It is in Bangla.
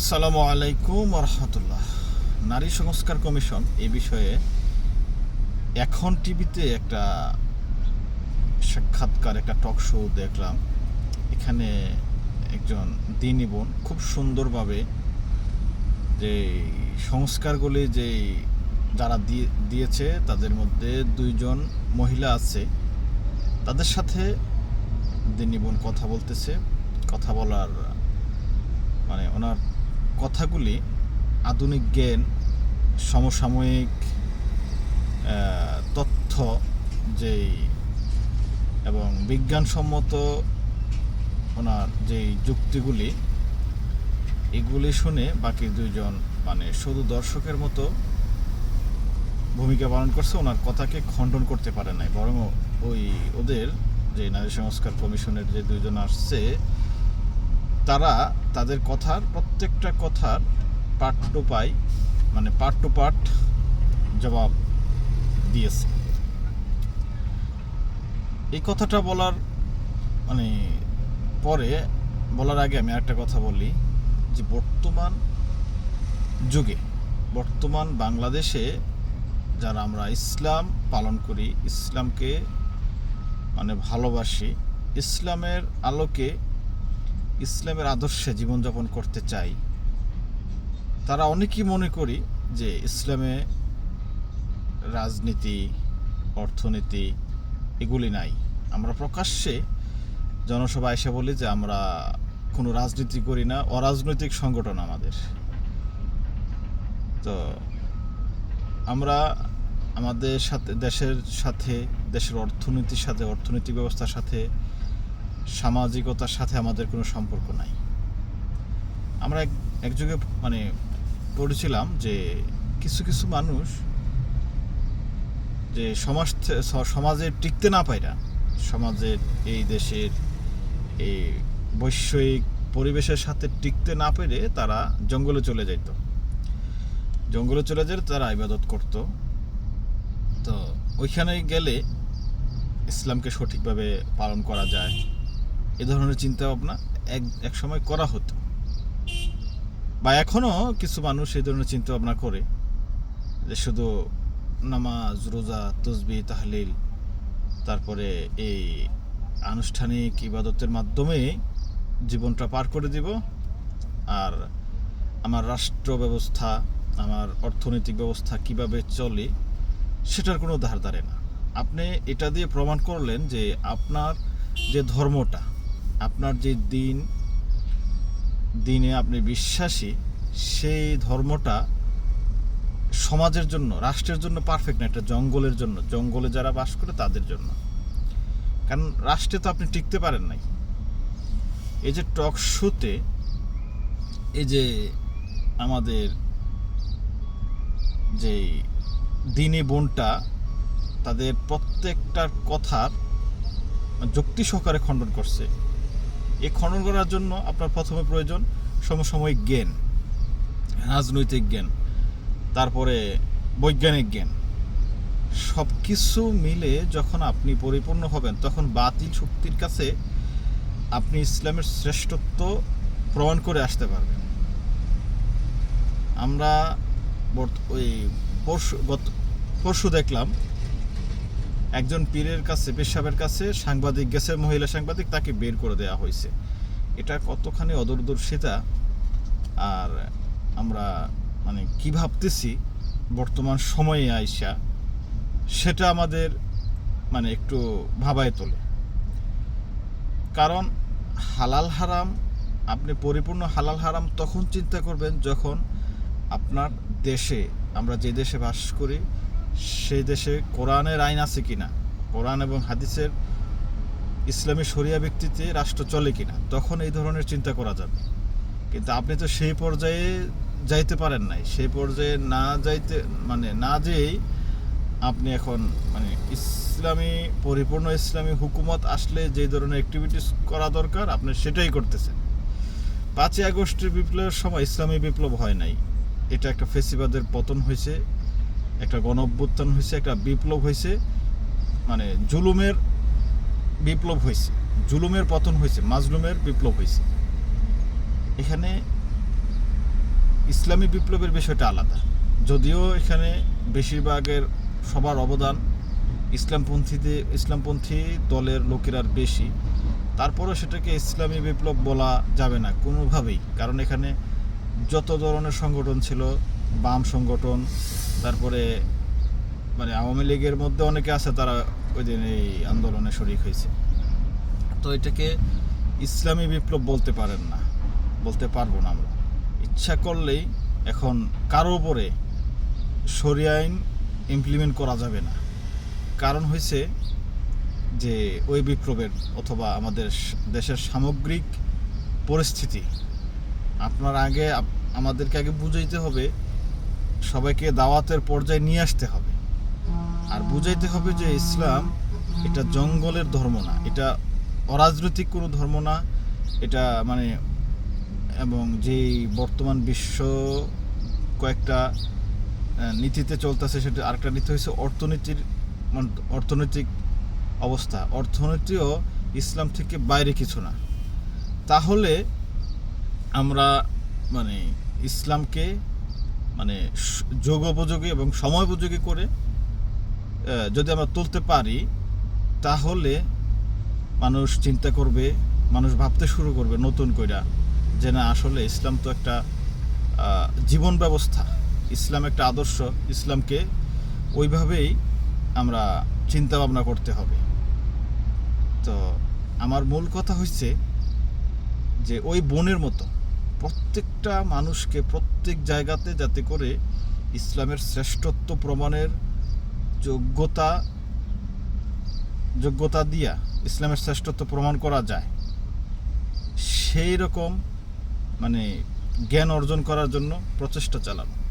আসসালামু আলাইকুম রহমতুল্লাহ নারী সংস্কার কমিশন এ বিষয়ে এখন টিভিতে একটা সাক্ষাৎকার, একটা টক শো দেখলাম। এখানে একজন দিনী বোন খুব সুন্দরভাবে যে সংস্কারগুলি যে যারা দিয়ে, দিয়েছে, তাদের মধ্যে দুইজন মহিলা আছে। তাদের সাথে দিনী বোন কথা বলতেছে। কথা বলার মানে ওনার কথাগুলি আধুনিক জ্ঞান, সমসাময়িক তথ্য যেই এবং বিজ্ঞানসম্মত ওনার যেই যুক্তিগুলি, এগুলি শুনে বাকি দুইজন মানে শুধু দর্শকের মতো ভূমিকা পালন করছে, ওনার কথাকে খণ্ডন করতে পারে নাই। বরং ওই ওদের যে নারী সংস্কার কমিশনের যে দুইজন আসছে তারা তাদের কথার, প্রত্যেকটা কথার পার্ট টু পাই মানে পার্ট টু পার্ট জবাব দিয়েছে। এই কথাটা বলার মানে পরে বলার আগে আমি একটা কথা বলি, যে বর্তমান যুগে, বর্তমান বাংলাদেশে যারা আমরা ইসলাম পালন করি, ইসলামকে মানে ভালোবাসি, ইসলামের আলোকে ইসলামের আদর্শে জীবনযাপন করতে চাই, তারা অনেকেই মনে করি যে ইসলামে রাজনীতি, অর্থনীতি এগুলি নাই। আমরা প্রকাশ্যে জনসভা এসে বলি যে আমরা কোনো রাজনীতি করি না, অরাজনৈতিক সংগঠন আমাদের। তো আমরা আমাদের সাথে, দেশের সাথে, দেশের অর্থনীতির সাথে, অর্থনৈতিক ব্যবস্থার সাথে সামাজিকতার সাথে আমাদের কোনো সম্পর্ক নাই। আমরা এক যুগে মানে পড়েছিলাম যে কিছু কিছু মানুষ যে সমাজ সমাজে টিকতে না পায়রা, সমাজের এই দেশের এই বৈষয়িক পরিবেশের সাথে টিকতে না পেরে তারা জঙ্গলে চলে যেত জঙ্গলে চলে যেতে তারা ইবাদত করত। তো ওইখানে গেলে ইসলামকে সঠিকভাবে পালন করা যায়। এ ধরনের চিন্তা ভাবনা এক এক সময় করা হতো। বা এখনও কিছু মানুষ এই ধরনের চিন্তা ভাবনা করে যে শুধু নামাজ, রোজা, তসবি, তাহলিল, তারপরে এই আনুষ্ঠানিক ইবাদতের মাধ্যমে জীবনটা পার করে দিব আর আমার রাষ্ট্র ব্যবস্থা, আমার অর্থনৈতিক ব্যবস্থা কীভাবে চলে সেটার কোনো ধার ধারে না। আপনি এটা দিয়ে প্রমাণ করলেন যে আপনার যে ধর্মটা আপনার যে দিন, দিনে আপনি বিশ্বাসী, সেই ধর্মটা সমাজের জন্য, রাষ্ট্রের জন্য পারফেক্ট না একটা জঙ্গলের জন্য। জঙ্গলে যারা বাস করে, তাদের জন্য। কারণ রাষ্ট্রে তো আপনি টিকতে পারেন নাই। এই যে টক শোতে এই যে আমাদের যে দিনে বোনটা, তাদের প্রত্যেকটার কথার যুক্তি সহকারে খণ্ডন করছে। এই খনন করার জন্য আপনার প্রথমে প্রয়োজন সমসাময়িক জ্ঞান, রাজনৈতিক জ্ঞান, তারপরে বৈজ্ঞানিক জ্ঞান। সব কিছু মিলে যখন আপনি পরিপূর্ণ হবেন, তখন বাতিল শক্তির কাছে আপনি ইসলামের শ্রেষ্ঠত্ব প্রমাণ করে আসতে পারবেন। আমরা ওই পরশু গত পরশু দেখলাম একজন পীরের কাছে পেশাবের কাছে সাংবাদিক গেছে, মহিলা সাংবাদিক, তাকে বের করে দেওয়া হয়েছে। এটা কতখানি অদূরদর্শিতা? আর আমরা মানে কি ভাবতেছি বর্তমান সময়ে আইসা, সেটা আমাদের মানে একটু ভাবায় তোলে। কারণ হালাল হারাম, আপনি পরিপূর্ণ হালাল হারাম তখন চিন্তা করবেন যখন আপনার দেশে, আমরা যে দেশে বাস করি সেই দেশে কোরআনের আইন আছে কিনা? কোরআন এবং হাদিসের ইসলামী শরিয়া ব্যক্তিতে রাষ্ট্র চলে কিনা? তখন এই ধরনের চিন্তা করা যাবে। কিন্তু আপনি তো সেই পর্যায়ে যাইতে পারেন নাই। সেই পর্যায়ে না যাইতে মানে না যেয়েই আপনি এখন মানে ইসলামী, পরিপূর্ণ ইসলামী হুকুমত আসলে যে ধরনের অ্যাক্টিভিটিস করা দরকার, আপনি সেটাই করতেছেন। পাঁচই আগস্টের বিপ্লবের সময় ইসলামী বিপ্লব হয় নাই। এটা একটা ফেসিবাদের পতন হয়েছে। একটা গণ অভ্যুত্থান হয়েছে একটা বিপ্লব হয়েছে মানে জুলুমের বিপ্লব হয়েছে জুলুমের পতন হয়েছে মাজলুমের বিপ্লব হয়েছে এখানে ইসলামী বিপ্লবের বিষয়টা আলাদা। যদিও এখানে বেশিরভাগের সবার অবদান ইসলামপন্থীতে, ইসলামপন্থী দলের লোকেরার বেশি। তারপরেও সেটাকে ইসলামী বিপ্লব বলা যাবে না কোনোভাবেই, কারণ এখানে যত ধরনের সংগঠন ছিল, বাম সংগঠন, তারপরে মানে আওয়ামী লীগের মধ্যে অনেকে আছে, তারা ওই দিন এই আন্দোলনে শরিক হয়েছে। তো এটাকে ইসলামী বিপ্লব বলতে পারেন না, বলতে পারব না আমরা। ইচ্ছা করলেই এখন কারও উপরে সরিয়া আইন ইমপ্লিমেন্ট করা যাবে না। কারণ হয়েছে যে ওই বিপ্লবের অথবা আমাদের দেশের সামগ্রিক পরিস্থিতি আপনার আগে আমাদেরকে আগে বুঝাইতে হবে, সবাইকে দাওয়াতের পর্যায়ে নিয়ে আসতে হবে। আর বুঝাইতে হবে যে ইসলাম এটা জঙ্গলের ধর্ম না, এটা অরাজনৈতিক কোনো ধর্ম না, এটা মানে এবং যেই বর্তমান বিশ্ব কয়েকটা নীতিতে চলতেছে সেটা আরেকটা নীতি হয়েছে অর্থনীতির অর্থনৈতিক অবস্থা। অর্থনীতিও ইসলাম থেকে বাইরে কিছু না। তাহলে আমরা মানে ইসলামকে মানে যোগোপযোগী এবং সময়োপযোগী করে যদি আমরা তুলতে পারি, তাহলে মানুষ চিন্তা করবে, মানুষ ভাবতে শুরু করবে নতুন কইরা যে না, আসলে ইসলাম তো একটা জীবন ব্যবস্থা। ইসলাম একটা আদর্শ। ইসলামকে ওইভাবেই আমরা চিন্তা ভাবনা করতে হবে। তো আমার মূল কথা হচ্ছে যে, ওই বনের মতো প্রত্যেকটা মানুষকে প্রত্যেক জায়গাতে যাতে করে ইসলামের শ্রেষ্ঠত্ব প্রমাণের যোগ্যতা যোগ্যতা দিয়া ইসলামের শ্রেষ্ঠত্ব প্রমাণ করা যায়। সেই রকম মানে জ্ঞান অর্জন করার জন্য প্রচেষ্টা চালানো।